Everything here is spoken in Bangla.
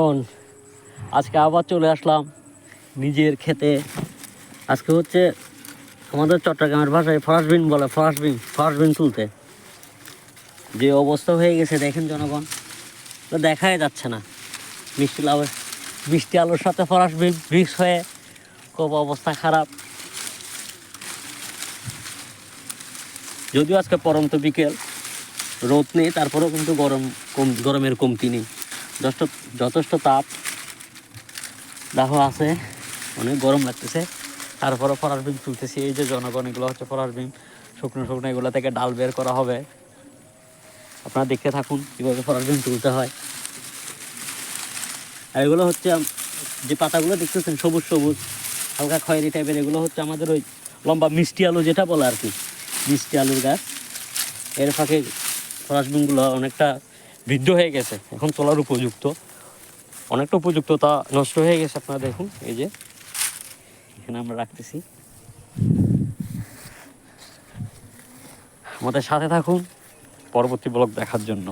জনগণ আজকে আবার চলে আসলাম নিজের খেতে। আজকে হচ্ছে আমাদের চট্টগ্রামের ভাষায় ফরাসবিন বলে ফরাসবিন ফরাসবিন তুলতে। যে অবস্থা হয়ে গেছে দেখেন জনগণ, তো দেখাই যাচ্ছে না। মিষ্টি লাউ মিষ্টি আলুর সাথে ফরাসবিন মিক্স হয়ে খুব অবস্থা খারাপ। যদিও আজকে পরন্ত বিকেল, রোদ নেই, তারপরেও কিন্তু গরম কম, গরমের কমতি নেই। যথেষ্ট যথেষ্ট তাপ দাহ আছে, অনেক গরম লাগতেছে। তারপরে ফরাস বিম তুলতেছি, এই যে জনগণ, এগুলো হচ্ছে ফরাস বিম শুকনো শুকনো, এগুলো থেকে ডাল বের করা হবে। আপনারা দেখতে থাকুন কীভাবে ফরাস বিম তুলতে হয়। আর এগুলো হচ্ছে, যে পাতাগুলো দেখতেছেন, সবুজ সবুজ, হালকা খয়েরি টাইপের, এগুলো হচ্ছে আমাদের ওই লম্বা মিষ্টি আলু যেটা বলে আর কি, মিষ্টি আলুর গাছ। এর ফাঁকে ফরাসবিনগুলো অনেকটা বৃদ্ধ হয়ে গেছে, এখন তোলার উপযুক্ত। অনেকটা উপযুক্ত, তা নষ্ট হয়ে গেছে আপনারা দেখুন, এই যে। এখানে আমরা রাখতেছি। আমাদের সাথে থাকুন, পরবর্তী ব্লগ দেখার জন্য।